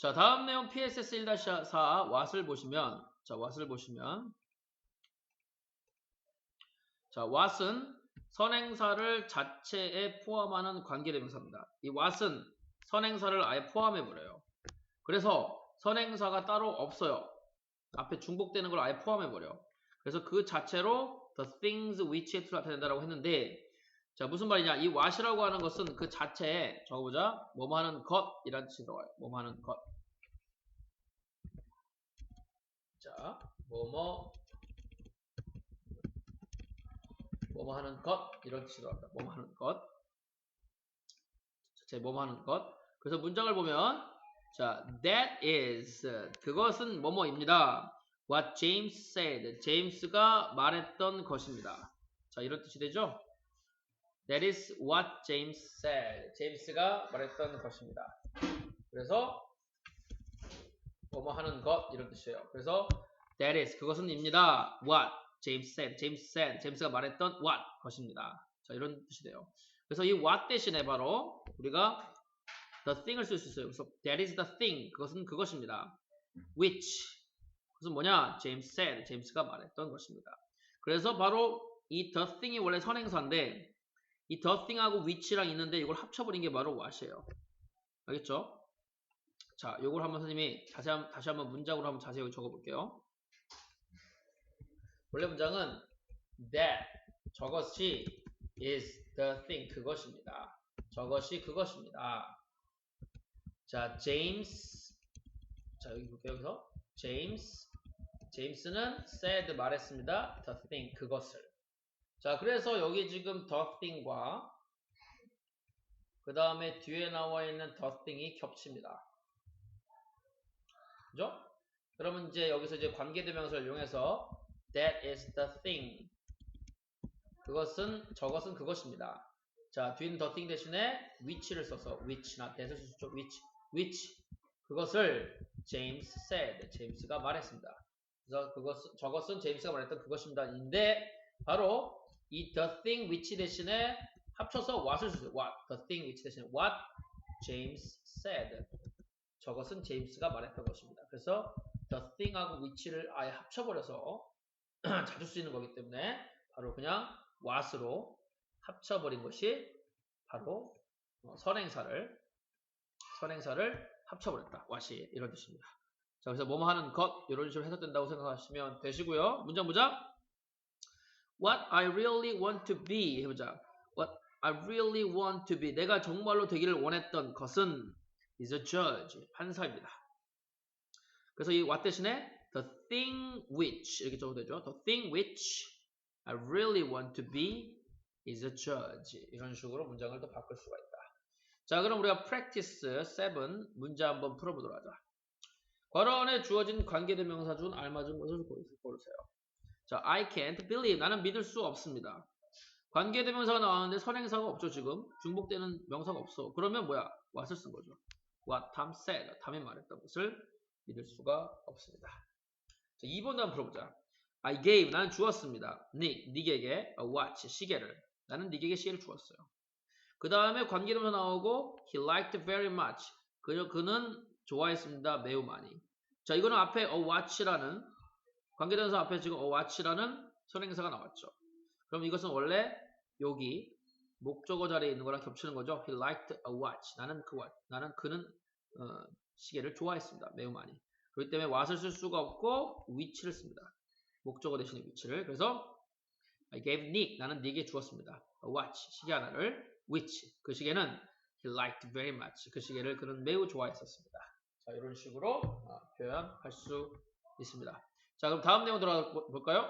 자, 다음 내용 PSS 1-4 what을 보시면 자, what을 보시면 자, what은 선행사를 자체에 포함하는 관계대명사입니다. 이 what은 선행사를 아예 포함해 버려요. 그래서 선행사가 따로 없어요. 앞에 중복되는 걸 아예 포함해 버려. 그래서 그 자체로 the things which에 된다고 했는데 자 무슨 말이냐 이 what이라고 하는 것은 그 자체에 적어보자 뭐뭐 하는 것이라는 뜻이 들어가요. 뭐뭐 하는 것. 자 뭐뭐 뭐뭐 하는 것 이런 뜻이 들어간다. 뭐뭐 하는 것. 제 뭐뭐 하는 것. 그래서 문장을 보면 자 that is 그것은 뭐뭐입니다. What James said. 제임스가 말했던 것입니다. 자 이런 뜻이 되죠. That is what James said. 제임스가 말했던 것입니다. 그래서 뭐뭐 하는 것 이런 뜻이에요. 그래서 that is 그것은입니다. What James said. James said. 제임스가 말했던 what 것입니다. 자 이런 뜻이 돼요. 그래서 이 what 대신에 바로 우리가 the thing을 쓸 수 있어요. 그래서 that is the thing. 그것은 그것입니다. which 그것은 뭐냐? James said. 제임스가 말했던 것입니다. 그래서 바로 이 the thing이 원래 선행사인데 이 the thing하고 which랑 있는데 이걸 합쳐버린 게 바로 what이에요. 알겠죠? 자, 요걸 한번 선생님이 다시, 한, 다시 한번 문장으로 한번 자세히 적어볼게요. 원래 문장은 that 저것이 is the thing 그것입니다. 저것이 그것입니다. 자, 제임스 자, 여기 볼게요. 여기서 제임스 제임스는 said 말했습니다. the thing 그것을. 자, 그래서 여기 지금 thing과 그 다음에 뒤에 나와 있는 thing이 겹칩니다. 그죠? 그러면 이제 여기서 이제 관계대명사를 이용해서 that is the thing. 그것은 저것은 그것입니다. 자, 뒤는 the 대신에 which를 써서 which나 that을 있죠. which, which 그것을 James said. 제임스가 말했습니다. 그래서 그것 저것은 제임스가 말했던 그것입니다. 인데 바로 이 the thing which 대신에 합쳐서 what을 쓰세요. what the thing which 대신에 what James said. 저것은 제임스가 말했던 것입니다. 그래서 the thing하고 which를 아예 합쳐버려서 수 있는 거기 때문에 바로 그냥 what으로 합쳐버린 것이 바로 어, 선행사를 선행사를 합쳐버렸다. what이 이런 뜻입니다. 자, 그래서 뭐뭐 하는 것 이런 식으로 해석된다고 생각하시면 되시고요. 문장 보자. What I really want to be 해보자. What I really want to be 내가 정말로 되기를 원했던 것은 is a judge 판사입니다. 그래서 이 what 대신에 the thing which 이렇게 적어도 되죠. The thing which I really want to be is a judge 이런 식으로 문장을 또 바꿀 수가 있다. 자, 그럼 우리가 practice 7 문제 한번 풀어보도록 하자. 괄호 안에 주어진 관계대명사 중 알맞은 것을 고르세요. 자, I can't believe. 나는 믿을 수 없습니다. 관계대명사가 나왔는데 선행사가 없죠, 지금. 중복되는 명사가 없어. 그러면 뭐야? what을 쓴 거죠. what Tom said. 탐이 말했던 것을 믿을 수가 없습니다. 자, 2번도 한번 풀어보자. I gave. 나는 주었습니다. Nick, 닉에게 a watch, 시계를. 나는 닉에게 시계를 주었어요. 그 다음에 관계대명사 나오고 he liked very much. 그녀, 그는 좋아했습니다. 매우 많이. 자, 이거는 앞에 a watch라는 관계대명사 앞에 지금 a watch라는 선행사가 나왔죠. 그럼 이것은 원래 여기 목적어 자리에 있는 거랑 겹치는 거죠. He liked a watch. 나는 그. 나는 그는 어, 시계를 좋아했습니다. 매우 많이. 그렇기 때문에 what을 쓸 수가 없고 which를 씁니다. 목적어 대신에 which를. 그래서 I gave Nick. 나는 닉에게 주었습니다. A watch. 시계 하나를. which. 그 시계는 he liked very much. 그 시계를 그는 매우 좋아했었습니다. 자, 이런 식으로 어, 표현할 수 있습니다. 자, 그럼 다음 내용 들어가 볼까요?